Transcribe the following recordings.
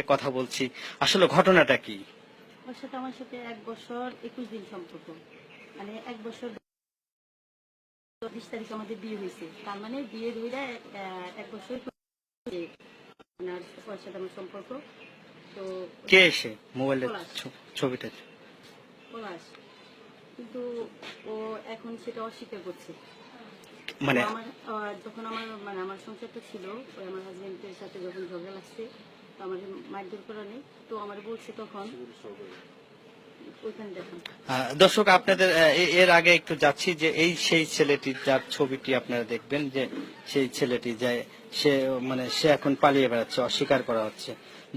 কথা বলছি? আসলে ঘটনাটা কি? ওর সাথে আমার সাথে এক বছর একুশ দিন সম্পর্ক। মানে এক বছর বিশ তারিখ আমাদের বিয়ে হয়েছে। তার মানে বিয়ে ধরে এক বছর ওনার ওর সাথে আমার সম্পর্ক। তো কে এসে মোবাইলের ছবিটা? পলাশ। কিন্তু ও এখন সেটা অস্বীকার করছে। মানে যখন আমার মানে আমার সংসারটা ছিল আমার হাজবেন্ডের সাথে যখন ঝগড়া লাগছে তো মারধর করা নেই। তো আমার বলছে তখন দর্শক, আপনাদের এর আগে একটু যাচ্ছি যে এই সেই ছেলেটি, যার ছবিটি আপনারা দেখবেন যে সেই ছেলেটি যে সে মানে সে এখন পালিয়ে বেড়াচ্ছে, অস্বীকার করা হচ্ছে।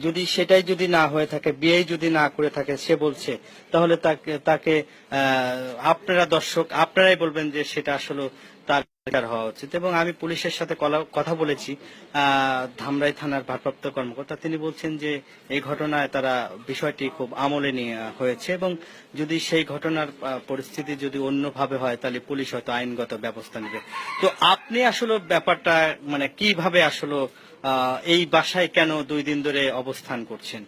যদি সেটাই যদি না হয়ে থাকে বিয়ে যদি না করে থাকে, সে বলছে, তাহলে তাকে তাকে আপনারা দর্শক, আপনারাই বলবেন যে সেটা আসলে তার বিচার হওয়া উচিত। এবং আমি পুলিশের সাথে কথা বলেছি ধামরাই থানার ভারপ্রাপ্ত কর্মকর্তা। তিনি বলছেন যে এই ঘটনায় তারা বিষয়টি খুব আমলে নিয়ে হয়েছে এবং যদি সেই ঘটনার পরিস্থিতি যদি অন্যভাবে হয়, তাহলে পুলিশ হয়তো আইনগত ব্যবস্থা নেবে। তো আপনি আসলে ব্যাপারটা মানে কীভাবে আসলে এই বাসায় কেন দুই দিন ধরে অবস্থান করছেন?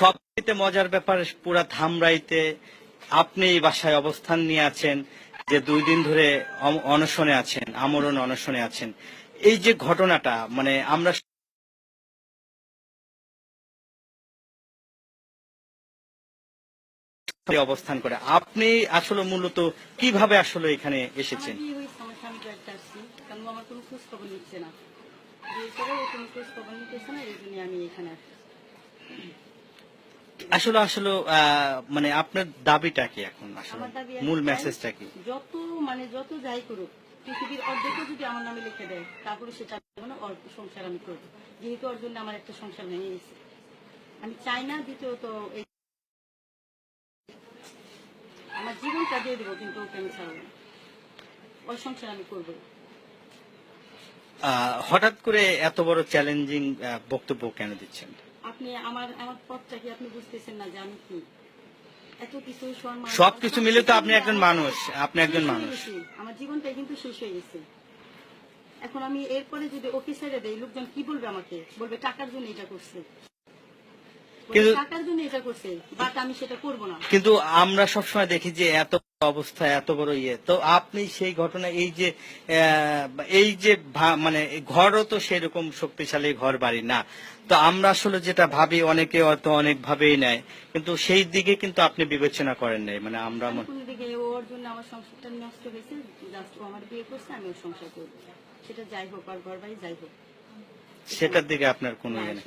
সবচেয়ে মজার ব্যাপার, পুরা ধামরাইতে আপনি এই বাসায় অবস্থান নিয়ে আছেন। যে দুই দিন ধরে অনশনে আছেন, আমরণ অনশনে আছেন, এই যে ঘটনাটা মানে আমরা অবস্থান করে, আপনি আসলে মূলত কীভাবে আসলে এখানে এসেছেন আমি এখানে। আসলে আসলে মানে আপনার দাবিটা কি এখন? আসলে মূল মেসেজটা কি? যত মানে যত যাই করুক পৃথিবীর অর্ধেকও যদি আমার নামে লিখে দেয় তারপরে সেটা না অল্প সংসার আমি করব। যেহেতু ওর জন্য আমার একটা সংসার ভেঙে গেছে। আমি চাই না দ্বিতীয়ত এই আমার জীবনটা দিয়ে দেবো কিন্তু ওকে আমি ছাড়বো না। ওর সংসার আমি করব। হঠাৎ করে এত বড় চ্যালেঞ্জিং বক্তব্য কেন দিচ্ছেন? আপনি আমার আমার পথটা কি আপনি বুঝতেছেন না যে আমি কি? এত কিছু সবকিছু মিলে তো আপনি একজন মানুষ আপনি একজন মানুষ। আমার জীবনটাই কিন্তু শেষ হয়ে গেছে। এখন আমি এরপরে যদি ওকে ছেড়ে দেই লোকজন কি বলবে আমাকে? বলবে টাকার জন্য এটা করছে। কিন্তু- টাকার জন্য এটা করছে বাট আমি সেটা করব না। কিন্তু আমরা সবসময় দেখি যে এত অবস্থা এত বড় ইয়ে। তো আপনি সেই ঘটনা এই যে এই যে মানে ঘরও তো সেরকম শক্তিশালী ঘর বাড়ি না। তো আমরা আসলে যেটা ভাবি অনেকে হয়তো অনেক ভাবেই নেয় কিন্তু সেই দিকে কিন্তু আপনি বিবেচনা করেন নাই। মানে আমরা দিকে ওর জন্য আমার সংসারটা নষ্ট হয়েছে জাস্ট আমার বিয়ে করছে আমি ওর সংসার করব। সেটা যাই হোক আর ঘর বাড়ি যাই হোক। সেটার দিকে আপনার কোনো ইয়ে নেই।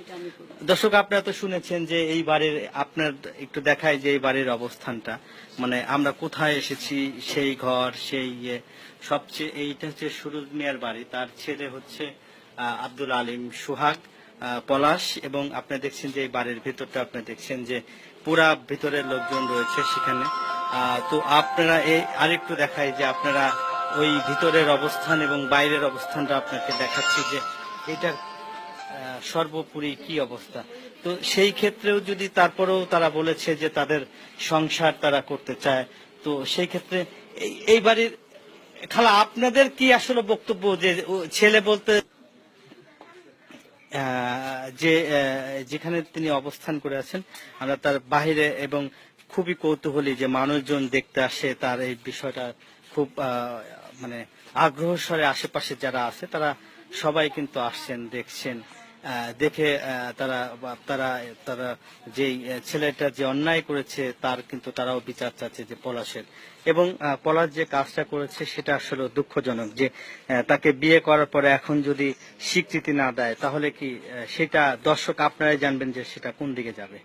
দর্শক আপনারা তো শুনেছেন যে এই বাড়ির আপনার একটু দেখায় যে এই বাড়ির অবস্থানটা। মানে আমরা কোথায় এসেছি সেই ঘর সেই ইয়ে। সবচেয়ে এইটা হচ্ছে সুরুজ মিয়ার বাড়ি। তার ছেলে হচ্ছে আব্দুল আলিম সুহাগ পলাশ। এবং আপনি দেখছেন যে এই বাড়ির ভিতরটা আপনি দেখছেন যে পুরা ভিতরের লোকজন রয়েছে সেখানে। আহ, তো আপনারা এই আরেকটু দেখায় যে আপনারা ওই ভিতরের অবস্থান এবং বাইরের অবস্থানটা আপনাকে দেখাচ্ছি যে আহ, সর্বোপরি কি অবস্থা? তো সেই ক্ষেত্রেও যদি তারপরেও তারা বলেছে যে তাদের সংসার তারা করতে চায়, তো সেই ক্ষেত্রে এই- বাড়ির, খালা, আপনাদের কি আসলে বক্তব্য যে ছেলে বলতে যে যেখানে তিনি অবস্থান করে আছেন, আমরা তার বাহিরে এবং খুবই কৌতূহলী যে মানুষজন দেখতে আসে, তার এই বিষয়টা খুব মানে আগ্রহ স্বরে আশেপাশে যারা আছে, তারা সবাই কিন্তু আসছেন, দেখছেন। দেখে তারা তারা তারা যে ছেলেটা যে অন্যায় করেছে, তার কিন্তু তারাও বিচার চাচ্ছে যে পলাশের। এবং পলাশ যে কাজটা করেছে, সেটা আসলে দুঃখজনক যে তাকে বিয়ে করার পরে এখন যদি স্বীকৃতি না দেয়, তাহলে কি সেটা দর্শক আপনারাই জানবেন যে সেটা কোন দিকে যাবে।